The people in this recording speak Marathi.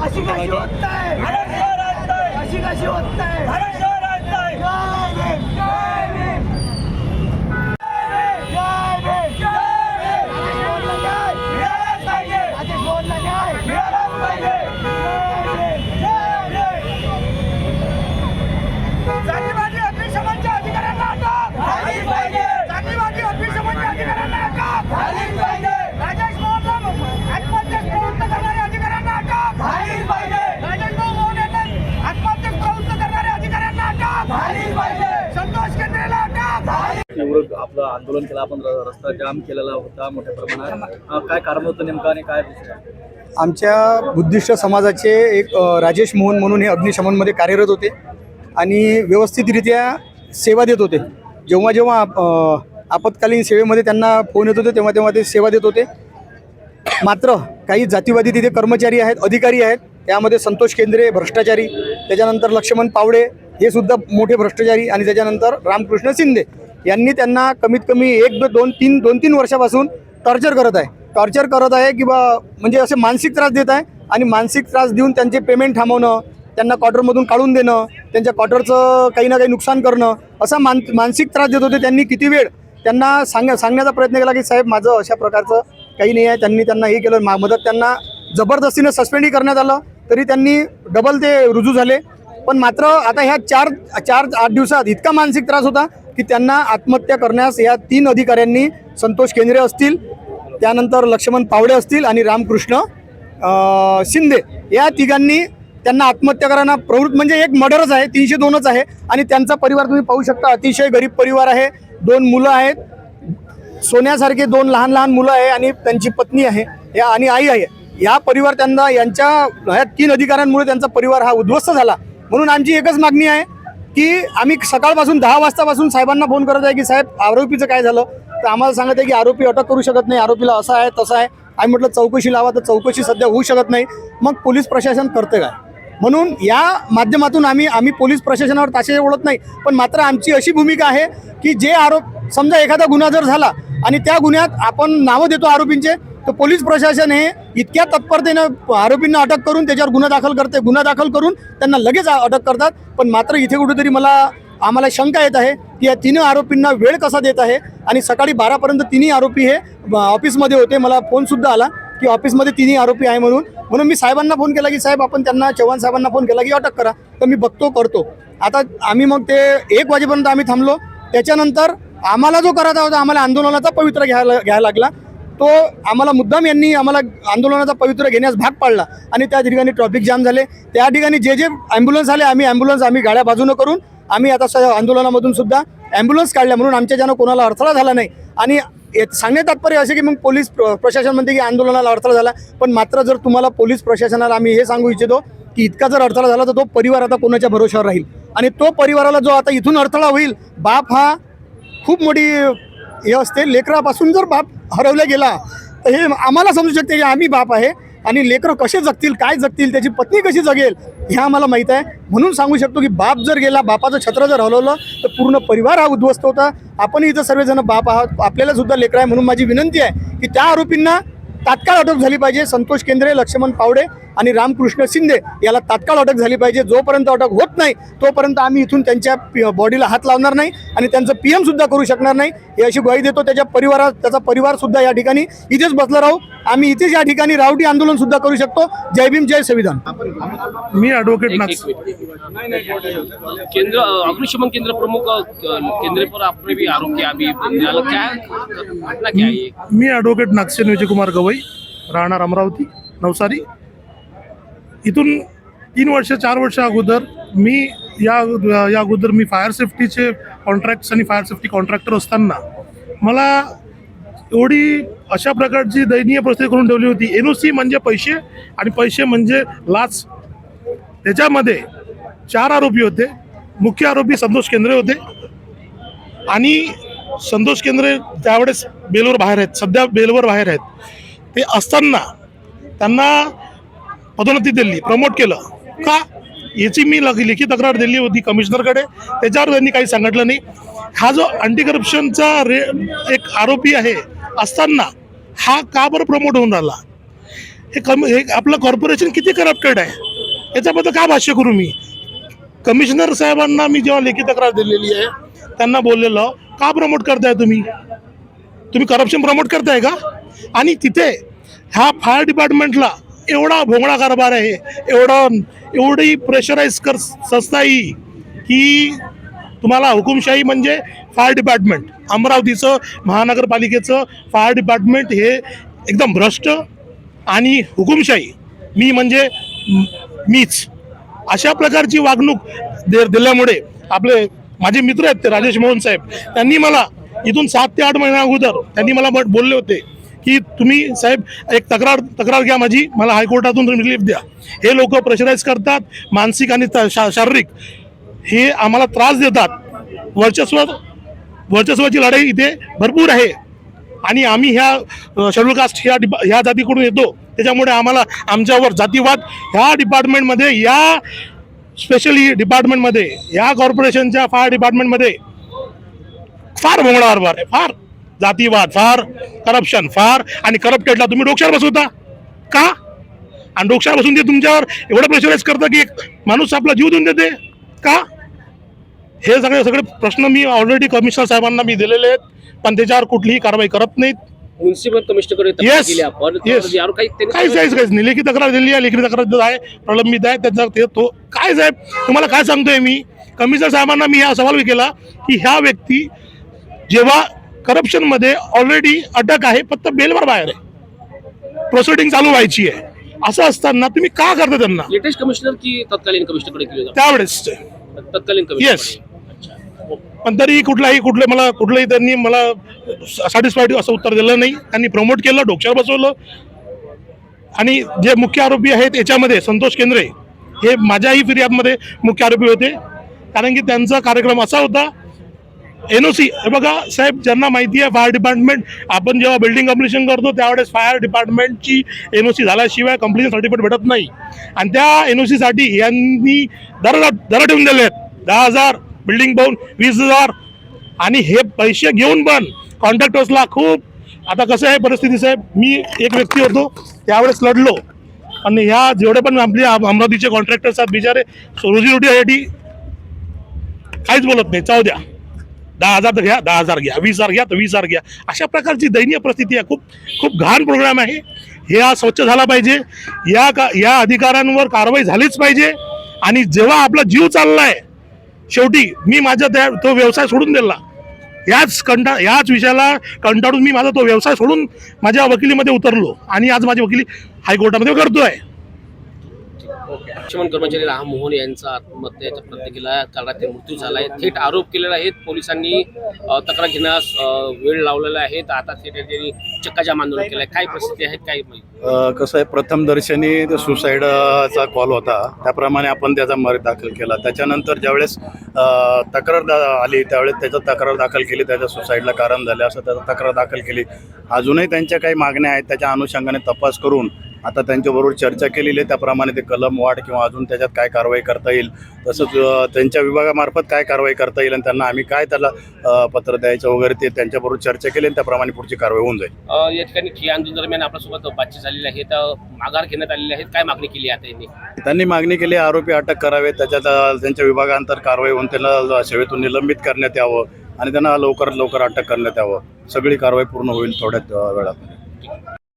अशी कशी होत आहे अशी कशी होत आहे आपलं आंदोलन केलं आपण रस्ता जाम केलेला होता मोठ्या प्रमाणात. काय कारण होतं नेमकं आणि काय आमच्या बुद्धिस्ट समाजाचे एक राजेश मोहन म्हणून हे अग्निशमनमध्ये कार्यरत होते आणि व्यवस्थितरित्या सेवा देत होते. जेव्हा जेव्हा आपत्कालीन सेवेमध्ये त्यांना फोन येत होते तेव्हा तेव्हा ते सेवा देत होते. मात्र काही जातीवादी तिथे कर्मचारी आहेत अधिकारी आहेत. त्यामध्ये संतोष केंद्रे भ्रष्टाचारी त्याच्यानंतर लक्ष्मण पावडे हे सुद्धा मोठे भ्रष्टाचारी आणि त्याच्यानंतर रामकृष्ण शिंदे. यांनी त्यांना कमीत कमी एक दोन तीन दोन तीन वर्षापासून टॉर्चर करत आहे. टॉर्चर करत आहे किंवा म्हणजे असे मानसिक त्रास देत आहे आणि मानसिक त्रास देऊन त्यांचे पेमेंट थांबवणं त्यांना क्वार्टरमधून काढून देणं त्यांच्या क्वार्टरचं काही ना काही नुकसान करणं असा मान मानसिक त्रास देत होते त्यांनी किती वेळ? त्यांना सांग सांगण्याचा प्रयत्न केला की साहेब माझं अशा प्रकारचं काही नाही आहे. त्यांनी त्यांना हे केलं मा मदत त्यांना जबरदस्तीनं सस्पेंडही करण्यात आलं तरी त्यांनी डबल ते रुजू झाले. पण मात्र आता ह्या चार चार आठ दिवसात इतका मानसिक त्रास होता की त्यांना आत्महत्या करण्यास या तीन अधिकाऱ्यांनी संतोष केंद्रे असतील त्यानंतर लक्ष्मण पावडे असतील आणि रामकृष्ण शिंदे या तिघांनी त्यांना आत्महत्या करायला प्रवृत्त म्हणजे एक मर्डरच आहे तीनशे दोनच आहे आणि त्यांचा परिवार तुम्ही पाहू शकता अतिशय गरीब परिवार आहे दोन मुलं आहेत सोन्यासारखे दोन लहान लहान मुलं आहे आणि त्यांची पत्नी आहे या आणि आई आहे. या परिवार त्यांना यांच्या ह्या तीन अधिकाऱ्यांमुळे त्यांचा परिवार हा उद्ध्वस्त झाला. म्हणून आमची एकच मागणी आहे की आम्ही सकाळपासून दहा वाजतापासून साहेबांना फोन करत आहे की साहेब आरोपीचं काय झालं? तर आम्हाला सांगत आहे की आरोपी अटक करू शकत नाही. आरोपीला असं आहे तसं आहे. आम्ही म्हटलं चौकशी लावा तर चौकशी सध्या होऊ शकत नाही. मग पोलीस प्रशासन करते काय? म्हणून या माध्यमातून आम्ही आम्ही पोलीस प्रशासनावर ताशे ओढत नाही. पण मात्र आमची अशी भूमिका आहे की जे आरोप समजा एखादा गुन्हा जर झाला आणि त्या गुन्ह्यात आपण नावं देतो आरोपींचे तर पोलीस प्रशासन हे इतक्या तत्परतेनं आरोपींना अटक करून त्याच्यावर गुन्हा दाखल करते गुन्हा दाखल करून त्यांना लगेच अटक करतात. पण मात्र इथे कुठेतरी मला आम्हाला शंका येत आहे की या तिन्ही आरोपींना वेळ कसा देत आहे? आणि सकाळी बारापर्यंत तिन्ही आरोपी हे ऑफिसमध्ये होते. मला फोनसुद्धा आला की ऑफिसमध्ये तिन्ही आरोपी आहे म्हणून. म्हणून मी साहेबांना फोन केला की साहेब आपण त्यांना चव्हाण साहेबांना फोन केला की अटक करा. तर मी बघतो करतो. आता आम्ही मग ते एक वाजेपर्यंत आम्ही थांबलो. त्याच्यानंतर आम्हाला जो करायचा होता आम्हाला आंदोलनाचा पवित्र घ्यायला घ्यायला लागला. तो आम्हाला मुद्दाम यांनी आम्हाला आंदोलनाचा पवित्र घेण्यास भाग पाडला आणि त्या ठिकाणी ट्रॉफिक जाम झाले. त्या ठिकाणी जे जे ॲम्ब्युलन्स आले आम्ही ॲम्ब्युलन्स आम्ही गाड्या बाजूनं करून आम्ही आता स आंदोलनामधून सुद्धा ॲम्ब्युलन्स काढल्या म्हणून आमच्या ज्यानं कोणाला अडथळा झाला नाही. आणि सांगण्यात सांगणे तात्पर्य असे की मग पोलीस प्र- प्रशासन म्हणते की आंदोलनाला अडथळा झाला. पण मात्र जर तुम्हाला पोलीस प्रशासनाला आम्ही हे सांगू इच्छितो की इतका जर अडथळा झाला तर तो परिवार आता कोणाच्या भरोशावर राहील? आणि तो परिवाराला जो आता इथून अडथळा होईल बाप हा खूप मोठी हे असते. लेकरापासून जर बाप हरवला गेला तर हे आम्हाला समजू शकते की आम्ही बाप आहे आणि लेकरं कसे जगतील काय जगतील त्याची पत्नी कशी जगेल हे आम्हाला माहीत आहे. म्हणून सांगू शकतो की बाप जर गेला बापाचं छत्र जर हलवलं तर पूर्ण परिवार हा उद्ध्वस्त होता. आपण इथं सर्वजण बाप आहात. आपल्याला सुद्धा लेकर आहे म्हणून माझी विनंती आहे की त्या आरोपींना तात्काळ अटक झाली पाहिजे. संतोष केंद्रे लक्ष्मण पावडे आणि रामकृष्ण शिंदे याला तात्काळ अटक झाली पाहिजे. जोपर्यंत अटक होत नाही तोपर्यंत आम्ही इथून त्यांच्या बॉडीला हात लावणार नाही आणि त्यांचं पी सुद्धा करू शकणार नाही. ही अशी ग्वाही देतो. त्याच्या परिवारात त्याचा परिवार सुद्धा या ठिकाणी इथेच बसला राहू. आम्ही इथेच या ठिकाणी रावटी आंदोलन सुद्धा करू शकतो. जय भीम जय संविधान. मी ॲडव्होकेट केंद्र अग्निशमन केंद्र प्रमुख केंद्र पर आपने भी आरोप किया अभी फिलहाल क्या घटना क्या है ये? मी ॲडव्होकेट नागसेन विजयकुमार गवई राहणार अमरावती नवसारी. इथून तीन वर्ष चार वर्ष अगोदर मी या या अगोदर मी फायर सेफ्टीचे कॉन्ट्रॅक्ट्स आणि फायर सेफ्टी कॉन्ट्रॅक्टर असताना मला एवढी अशा प्रकारची दयनीय परिस्थिती करून ठेवली होती. एन ओ सी म्हणजे पैसे आणि पैसे म्हणजे लाच. त्याच्यामध्ये चार आरोपी होते. मुख्य आरोपी संतोष केंद्रे होते. आणि संतोष केंद्रे त्यावेळेस बेलवर बाहेर आहेत. सध्या बेलवर बाहेर आहेत. ते असताना त्यांना पदोन्नती दिली प्रमोट केलं. का? याची मी लग- लेखी तक्रार दिली होती कमिशनरकडे. त्याच्यावर त्यांनी काही सांगितलं नाही. हा जो अँटी करप्शनचा रे एक आरोपी आहे असताना हा का बरं प्रमोट होऊन राहिला? हे कम हे आपलं कॉर्पोरेशन किती करप्टेड आहे? याच्याबद्दल का भाष्य करू मी? कमिशनर साहेबांना मी जेव्हा लेखी तक्रार दिलेली आहे त्यांना बोललेलं का प्रमोट करताय तुम्ही? तुम्ही करप्शन प्रमोट करताय का? आणि तिथे ह्या फायर डिपार्टमेंटला एवढा भोंगळा कारभार आहे एवढं एवढी प्रेशराईज कर संस्था ही की तुम्हाला हुकुमशाही म्हणजे फायर डिपार्टमेंट अमरावतीचं महानगरपालिकेचं फायर डिपार्टमेंट हे एकदम भ्रष्ट आणि हुकुमशाही मी म्हणजे मीच. अशा प्रकारची वागणूक दे दिल्यामुळे आपले माझे मित्र आहेत ते राजेश मोहन साहेब त्यांनी मला इथून सात ते आठ महिन्या अगोदर त्यांनी मला बोलले होते की तुम्ही साहेब एक तक्रार तक्रार घ्या माझी मला हायकोर्टातून तुम्ही रिलीफ द्या. हे लोक प्रेशराईज करतात मानसिक आणि त- शा- शारीरिक. हे आम्हाला त्रास देतात. वर्चस्व वर्चस्वाची लढाई इथे भरपूर आहे. आणि आम्ही ह्या शेड्यूल कास्ट ह्या डिपा ह्या जातीकडून येतो. त्याच्यामुळे आम्हाला आमच्यावर जातीवाद ह्या डिपार्टमेंटमध्ये या स्पेशली डिपार्टमेंटमध्ये या कॉर्पोरेशनच्या फायर डिपार्टमेंटमध्ये फार भोंगळा कारभार आहे फार. जातीवाद फार करप्शन फार आणि करप्टेडला तुम्ही डोक्यावर बसवता. का? आणि डोक्यावर बसून ते तुमच्यावर एवढं प्रेशराईज करतं की एक माणूस आपला जीव देऊन देते. का? हे सगळे सगळे प्रश्न मी ऑलरेडी कमिशनर साहेबांना मी दिलेले आहेत पण त्याच्यावर कुठलीही कारवाई करत नाहीत. म्युन्सिपल त्यांनी काहीच काहीच काहीच नाही. लेखी तक्रार दिली आहे लेखी तक्रार आहे प्रलंबित आहे त्याचा ते तो काय साहेब? तुम्हाला काय सांगतोय मी? कमिशनर साहेबांना मी हा सवाल केला की ह्या व्यक्ती जेव्हा करप्शनमध्ये ऑलरेडी अटक आहे फक्त बेलवर बाहेर आहे. प्रोसिडिंग चालू व्हायची आहे. असं असताना तुम्ही का करता त्यांना? लेटेस्ट कमिशनर की तत्कालीन कमिशनरकडे केली त्यावेळेस. तत्कालीन. कमिशनर पण तरी कुठलाही कुठले मला कुठलंही त्यांनी मला सॅटिस्फाईड असं उत्तर दिलं नाही. त्यांनी प्रमोट केलं डोक्यावर बसवलं. आणि जे मुख्य आरोपी आहेत याच्यामध्ये संतोष केंद्रे हे माझ्याही फिर्यादमध्ये मुख्य आरोपी होते. कारण की त्यांचा कार्यक्रम असा होता एन ओ सी हे बघा साहेब ज्यांना माहिती आहे फायर डिपार्टमेंट आपण जेव्हा बिल्डिंग कम्प्लिशन करतो त्यावेळेस फायर डिपार्टमेंटची एन ओ सी झाल्याशिवाय कम्प्लिशन सर्टिफिकेट भेटत नाही. आणि त्या एन ओ सीसाठी यांनी दर दर ठेवून दिले आहेत. दहा हजार बिल्डिंग पाहून वीस हजार. आणि हे पैसे घेऊन पण कॉन्ट्रॅक्टर्सला खूप आता कसं आहे परिस्थिती साहेब मी एक व्यक्ती होतो त्यावेळेस लढलो. आणि ह्या जेवढे पण आपले अमरावतीचे कॉन्ट्रॅक्टर्स आहेत बिचारे रोजीरोटीसाठी काहीच बोलत नाही जाऊ द्या. दहा हजार तर घ्या दहा हजार घ्या वीस हजार घ्या तर वीस हजार घ्या. अशा प्रकारची दयनीय परिस्थिती आहे. खूप खूप घाण प्रोग्राम आहे. हे हा स्वच्छ झाला पाहिजे. या का या अधिकाऱ्यांवर कारवाई झालीच पाहिजे. आणि जेव्हा आपला जीव चालला आहे शेवटी मी माझा त्या तो व्यवसाय सोडून दिला. याच कंटा याच विषयाला कंटाळून मी माझा तो व्यवसाय सोडून माझ्या वकिलीमध्ये उतरलो. आणि आज माझी वकिली हायकोर्टामध्ये करतोय. लक्ष्मण कर्मचारी राम मोहन यांचा आत्महत्याच्या प्रत्येकीला केला कारणात मृत्यू झाला आहे थेट आरोप केलेला आहे. पोलिसांनी तक्रार घेण्यास वेळ लावलेला आहे. तर आता थेट त्यांनी चक्काजाम आंदोलन आहे काय परिस्थिती आहे? काय कसं आहे प्रथमदर्शनी ते सुसाईडचा कॉल होता. त्याप्रमाणे आपण त्याचा मर दाखल केला. त्याच्यानंतर ज्यावेळेस तक्रार दा आली त्यावेळेस त्याचं तक्रार दाखल केली. त्याच्या सुसाईडला कारण झालं असं त्याचा तक्रार दाखल केली. अजूनही त्यांच्या काही मागण्या आहेत. त्याच्या अनुषंगाने तपास करून आता त्यांच्याबरोबर चर्चा केलेली आहे. त्याप्रमाणे ते कलम वाढ किंवा अजून त्याच्यात काय कारवाई करता येईल तसंच त्यांच्या विभागामार्फत काय कारवाई करता येईल आणि त्यांना आम्ही काय त्याला पत्र द्यायचं वगैरे ते त्यांच्याबरोबर चर्चा केली आणि त्याप्रमाणे पुढची कारवाई होऊन जाईल. या ठिकाणी ठिय्या आंदोलन दरम्यान आपल्यासोबत बातचीत झालेली आहे. तर माघार घेण्यात आलेले आहेत काय मागणी केली आता यांनी? त्यांनी मागणी केली आरोपी अटक करावे त्याच्यात त्यांच्या विभागांतर कारवाई होऊन त्यांना सेवेतून निलंबित करण्यात यावं आणि त्यांना लवकरात लवकर अटक करण्यात यावं. सगळी कारवाई पूर्ण होईल थोड्याच अ, वेळात.